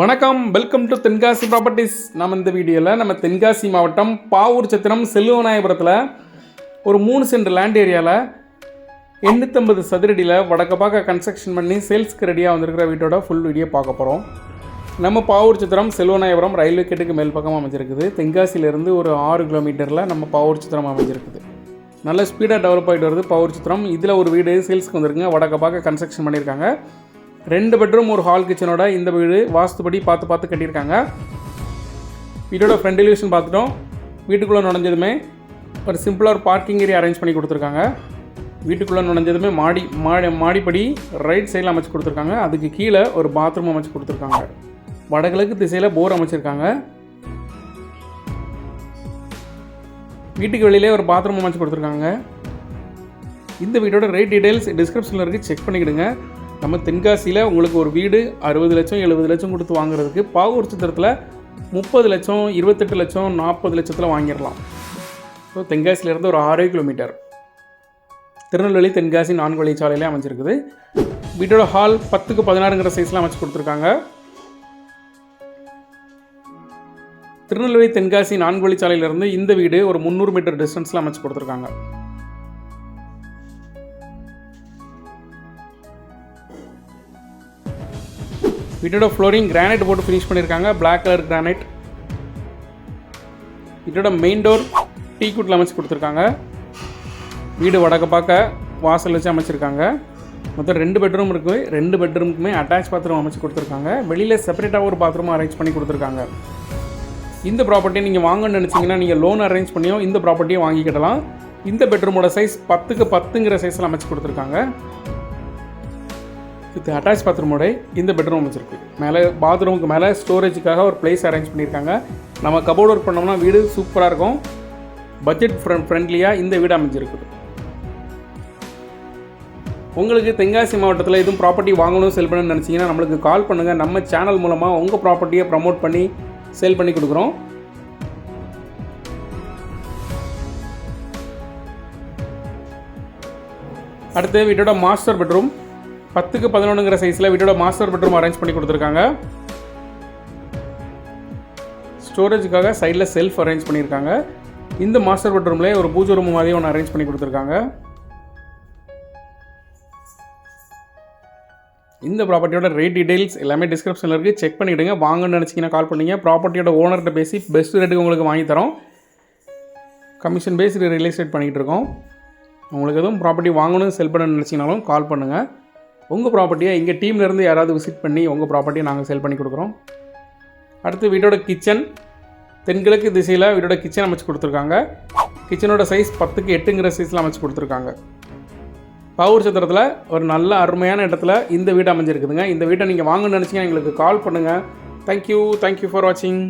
வணக்கம். Welcome to Tenkasi properties நம்ம இந்த வீடியோவில் நம்ம தென்காசி மாவட்டம் பாவூர் சத்திரம் செல்வநாயபுரத்தில் ஒரு மூணு சென்ட் லேண்ட் ஏரியாவில் எண்ணூற்றம்பது சதுரடியில் வடக்க பார்க்க கன்ஸ்ட்ரக்ஷன் பண்ணி சேல்ஸ்க்கு ரெடியாக வந்திருக்கிற வீட்டோட ஃபுல் வீடியோ பார்க்க போகிறோம் நம்ம பாவூர் சத்திரம் செல்வநாயபுரம் ரயில்வே கேட்டுக்கு மேல் பக்கம் அமைஞ்சிருக்குது. தென்காசியிலேருந்து ஒரு ஆறு கிலோமீட்டரில் நம்ம பாவூர் சித்திரம் அமைஞ்சிருக்குது. நல்ல ஸ்பீடாக டெவலப் ஆகிட்டு வருது பவர் சித்திரம். இதில் ஒரு வீடு சேல்ஸ்க்கு வந்திருக்குங்க. வடக்க பார்க்க கன்ஸ்ட்ரக்ஷன் பண்ணியிருக்காங்க. ரெண்டு பெட்ரூம் ஒரு ஹால் கிச்சனோட இந்த வீடு வாஸ்துபடி பார்த்து பார்த்து கட்டியிருக்காங்க. வீட்டோட ஃப்ரண்ட் எலிவேஷன் பார்த்துட்டோம். வீட்டுக்குள்ளே நுழைஞ்சதுமே ஒரு சிம்பிளாக ஒரு பார்க்கிங் ஏரியா அரேஞ்ச் பண்ணி கொடுத்துருக்காங்க. வீட்டுக்குள்ளே நுழைஞ்சதுமே மாடி மாடி மாடிப்படி ரைட் சைடில் அமைச்சு கொடுத்துருக்காங்க. அதுக்கு கீழே ஒரு பாத்ரூம் அமைச்சு கொடுத்துருக்காங்க. வடகிழக்கு திசையில் போர் அமைச்சிருக்காங்க. வீட்டுக்கு வெளியிலே ஒரு பாத்ரூம் அமைச்சு கொடுத்துருக்காங்க. இந்த வீடோட ரேட் டீடைல்ஸ் டிஸ்கிரிப்ஷனில் இருக்குது செக் பண்ணிக்கிடுங்க. நம்ம தென்காசியில் உங்களுக்கு ஒரு வீடு அறுபது லட்சம் எழுபது லட்சம் கொடுத்து வாங்குறதுக்கு பாவூர் சித்திரத்தில் முப்பது லட்சம் இருபத்தெட்டு லட்சம் நாற்பது லட்சத்தில் வாங்கிடலாம். ஸோ தென்காசியிலேருந்து ஒரு ஆறே கிலோமீட்டர் திருநெல்வேலி தென்காசி நான்கு வழி சாலையிலே அமைஞ்சிருக்குது. வீட்டோட ஹால் பத்துக்கு பதினாறுங்கிற சைஸில் அமைச்சு கொடுத்துருக்காங்க. திருநெல்வேலி தென்காசி நான்கு வழிச்சாலையிலேருந்து இந்த வீடு ஒரு முந்நூறு மீட்டர் டிஸ்டன்ஸில் அமைச்சு கொடுத்துருக்காங்க. வீட்டோட ஃப்ளோரிங் கிரானைட் போட்டு ஃபினிஷ் பண்ணியிருக்காங்க பிளாக் கலர் கிரானைட் வீட்டோட மெயின் டோர் டீ குட்டில் அமைச்சு கொடுத்துருக்காங்க. வீடு வடக்க பார்க்க வாசல் வச்சு அமைச்சிருக்காங்க. மொத்தம் ரெண்டு பெட்ரூம் இருக்குது ரெண்டு பெட்ரூமுக்குமே அட்டாச் பாத்ரூம் அமைச்சு கொடுத்துருக்காங்க. வெளியில் செப்பரேட்டாக ஒரு பாத்ரூம் அரேஞ்ச் பண்ணி கொடுத்துருக்காங்க. இந்த ப்ராப்பர்ட்டியை நீங்கள் வாங்கணும்னு நினச்சிங்கன்னா நீங்கள் லோன் அரேஞ்ச் பண்ணியோ இந்த ப்ராப்பர்ட்டியை வாங்கிக்கிடலாம். இந்த பெட்ரூமோட சைஸ் பத்துக்கு பத்துங்கிற சைஸில் அமைச்சு கொடுத்துருக்காங்க. இது அட்டாச் பாத்ரூமோட இந்த பெட்ரூம் வச்சுருக்கு மேலே பாத்ரூமுக்கு மேலே ஸ்டோரேஜுக்காக ஒரு பிளேஸ் அரேஞ்ச் பண்ணியிருக்காங்க. நம்ம கபோர்ட் ஒர்க் பண்ணோம்னா வீடு சூப்பராக இருக்கும். பட்ஜெட் ஃப்ரெண்ட் ஃப்ரெண்ட்லியாக இந்த வீடு அமைஞ்சிருக்குது. உங்களுக்கு தென்காசி மாவட்டத்தில் எதுவும் ப்ராப்பர்ட்டி வாங்கணும் செல் பண்ணணும்னு நினச்சிங்கன்னா நம்மளுக்கு கால் பண்ணுங்கள் நம்ம சேனல் மூலமாக உங்கள் ப்ராப்பர்ட்டியை ப்ரமோட் பண்ணி சேல் பண்ணி கொடுக்குறோம். அடுத்து வீட்டோட மாஸ்டர் பெட்ரூம் பத்துக்கு பதினொன்றுங்கிற சைஸில் வீட்டோட மாஸ்டர் பெட்ரூம் அரேஞ்ச் பண்ணி கொடுத்துருக்காங்க. ஸ்டோரேஜுக்காக சைடில் செல்ஃப் அரேஞ்ச் பண்ணியிருக்காங்க. இந்த மாஸ்டர் பெட்ரூம்லேயே ஒரு பூஜை ரூம் மாதிரி ஒன்று அரேஞ்ச் பண்ணி கொடுத்துருக்காங்க. இந்த ப்ராப்பர்ட்டியோட ரேட் டீடைல்ஸ் எல்லாமே டிஸ்கிரிப்ஷனில் இருக்குது செக் பண்ணிவிடுங்க வாங்கன்னு நினச்சிங்கன்னா கால் பண்ணீங்க. ப்ராப்பர்ட்டியோட ஓனர்கிட்ட பேசி பெஸ்ட் ரேட்டுக்கு உங்களுக்கு வாங்கி தரோம். கமிஷன் பேஸ்டு ரியல் எஸ்டேட் பண்ணிகிட்டு இருக்கோம். உங்களுக்கு எதுவும் ப்ராப்பர்ட்டி வாங்கணும் செல் பண்ணணும்னு நினச்சிங்கனாலும் கால் பண்ணுங்கள் உங்கள் ப்ராப்பர்ட்டியை எங்கள் டீம்லேருந்து யாராவது விசிட் பண்ணி உங்கள் ப்ராப்பர்ட்டியை நாங்கள் செல் பண்ணி கொடுக்குறோம். அடுத்து வீட்டோட கிச்சன் தென்கிழக்கு திசையில் வீட்டோட கிச்சன் அமைச்சு கொடுத்துருக்காங்க. கிச்சனோட சைஸ் பத்துக்கு எட்டுங்கிற சைஸில் அமைச்சு கொடுத்துருக்காங்க. பவுர் சத்திரத்தில் ஒரு நல்ல அருமையான இடத்துல இந்த வீடு அமைஞ்சிருக்குதுங்க. இந்த வீட்டை நீங்கள் வாங்கணும்னு நினச்சிங்கன்னா எங்களுக்கு கால் பண்ணுங்கள் தேங்க்யூ தேங்க்யூ ஃபார் வாட்சிங்